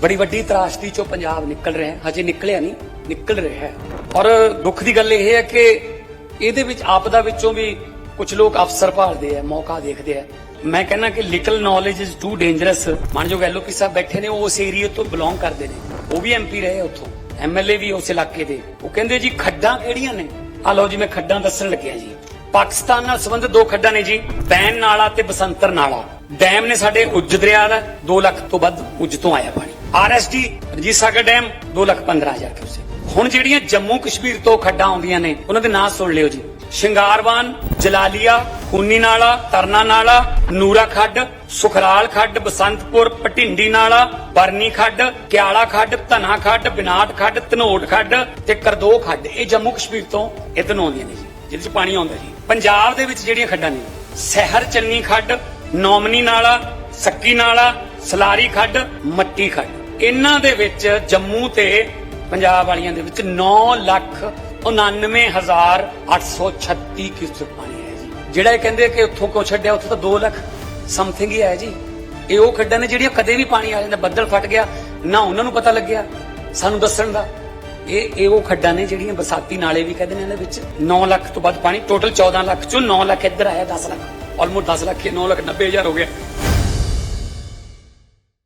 ਬੜੀ ਵੱਡੀ ਤਰਾਸ਼ਦੀ ਚੋਂ ਪੰਜਾਬ ਨਿਕਲ ਰਿਹਾ ਹੈ। ਹਜੇ ਨਿਕਲਿਆ ਨਹੀਂ, ਨਿਕਲ ਰਿਹਾ ਹੈ। ਔਰ ਦੁੱਖ ਦੀ ਗੱਲ ਇਹ ਹੈ ਕਿ ਇਹਦੇ ਵਿੱਚ ਆਪਦਾ ਵਿੱਚੋਂ ਵੀ ਕੁਝ ਲੋਕ ਅਫਸਰ ਭਾਲਦੇ ਆ, ਮੌਕਾ ਦੇਖਦੇ ਆ। ਮੈਂ ਕਹਿੰਦਾ ਕਿ little knowledge is too dangerous ਮਾਨਜੋਗ ਐਲੋਪੀ ਸਾਹਿਬ ਬੈਠੇ ਨੇ, ਉਹ ਉਸ ਏਰੀਆ ਤੋਂ ਬਿਲੋਂਗ ਕਰਦੇ ਨੇ। ਉਹ ਵੀ ਐਮਪੀ ਰਹੇ ਉੱਥੋਂ। ਐਮਐਲਏ ਵੀ ਉਸ ਇਲਾਕੇ ਦੇ। ਉਹ ਕਹਿੰਦੇ ਜੀ ਖੱਡਾਂ ਕਿਹੜੀਆਂ ਨੇ? ਆ ਲਓ ਜੀ, ਮੈਂ ਖੱਡਾਂ ਦੱਸਣ ਲੱਗਿਆ ਜੀ। ਪਾਕਿਸਤਾਨ ਨਾਲ ਸੰਬੰਧਿਤ ਦੋ ਖੱਡਾਂ ਨੇ ਜੀ। ਬੈਨ ਨਾਲਾ ਤੇ ਬਸੰਤਰ ਨਾਲਾ। ਡੈਮ ਨੇ ਸਾਡੇ ਉੱਜ ਦਰਿਆ ਦਾ 2 ਲੱਖ ਤੋਂ ਵੱਧ ਉੱਜ ਤੋਂ ਆਇਆ ਪਾਣੀ। RSD Ranjit Sagar dam 2 lakh 15000 cusec ਹੁਣ ਜਿਹੜੀਆਂ ਜੰਮੂ ਕਸ਼ਮੀਰ ਤੋਂ ਖੱਡਾਂ ਆਉਂਦੀਆਂ ਨੇ, ਉਹਨਾਂ ਦੇ ਨਾਂ ਸੁਣ ਲਿਓ ਜੀ। ਸ਼ਿੰਗਾਰਵਾਨ, ਜਲਾਲੀਆ ਖੂਨੀ ਨਾਲਾ ਤਰਨਾ ਨਾਲਾ ਨੂਰਾ ਖੱਡ ਸੁਖਰਾਲ ਖੱਡ, ਬਸੰਤਪੁਰ ਪਟਿੰਡੀ ਨਾਲਾ, ਬਰਨੀ ਖੱਡ, ਕਿਆਲਾ ਖੱਡ, ਧਨਾ ਖੱਡ, ਬਿਨਾਟ ਖੱਡ, ਧਨੋਟ ਖੱਡ ਤੇ ਕਰਦੋ ਖੱਡ। ਇਹ ਜੰਮੂ ਕਸ਼ਮੀਰ ਤੋਂ ਇਧਰੋਂ ਆਉਂਦੀਆਂ ਨੇ ਜੀ, ਜਿਹਦੇ ਚ ਪਾਣੀ ਆਉਂਦਾ ਜੀ। ਪੰਜਾਬ ਦੇ ਵਿੱਚ ਜਿਹੜੀਆਂ ਖੱਡਾਂ ਨੇ, ਸਹਿਰ ਚੰਨੀ ਖੱਡ, ਨੌਮਨੀ ਨਾਲਾ, ਸੱਕੀ ਨਾਲਾ, ਸਲਾਰੀ ਖੱਡ, ਮੱਟੀ ਖੱਡ। ਇਹਨਾਂ ਦੇ ਵਿੱਚ ਜੰਮੂ ਤੇ ਪੰਜਾਬ ਵਾਲੀਆਂ ਦੇ ਵਿੱਚ 9 ਲੱਖ 99836 ਕਿਊਸਕ ਪਾਣੀ ਹੈ ਜੀ। ਜਿਹੜਾ ਇਹ ਕਹਿੰਦੇ ਕਿ ਉੱਥੋਂ ਕੋ ਛੱਡਿਆ, ਉੱਥੇ ਤਾਂ 2 ਲੱਖ ਸਮਥਿੰਗ ਹੀ ਹੈ ਜੀ। ਇਹ ਉਹ ਖੱਡਾਂ ਨੇ ਜਿਹੜੀਆਂ ਕਦੇ ਵੀ ਪਾਣੀ ਆ ਜਾਂਦਾ, ਬੱਦਲ ਫਟ ਗਿਆ, ਨਾ ਉਹਨਾਂ ਨੂੰ ਪਤਾ ਲੱਗਿਆ, ਸਾਨੂੰ ਦੱਸਣ ਦਾ। ਇਹ ਇਹ ਉਹ ਖੱਡਾਂ ਨੇ ਜਿਹੜੀਆਂ ਬਰਸਾਤੀ ਨਾਲੇ ਵੀ ਕਹਿੰਦੇ ਨੇ ਇਹਦੇ ਵਿੱਚ। 9 ਲੱਖ ਤੋਂ ਵੱਧ ਪਾਣੀ ਟੋਟਲ 14 ਲੱਖ ਚੋਂ 9 ਲੱਖ ਇੱਧਰ ਆਇਆ 10 ਲੱਖ ਆਲਮੋਸਟ 10 ਲੱਖ 9 ਲੱਖ 90 ਹਜ਼ਾਰ ਹੋ ਗਿਆ।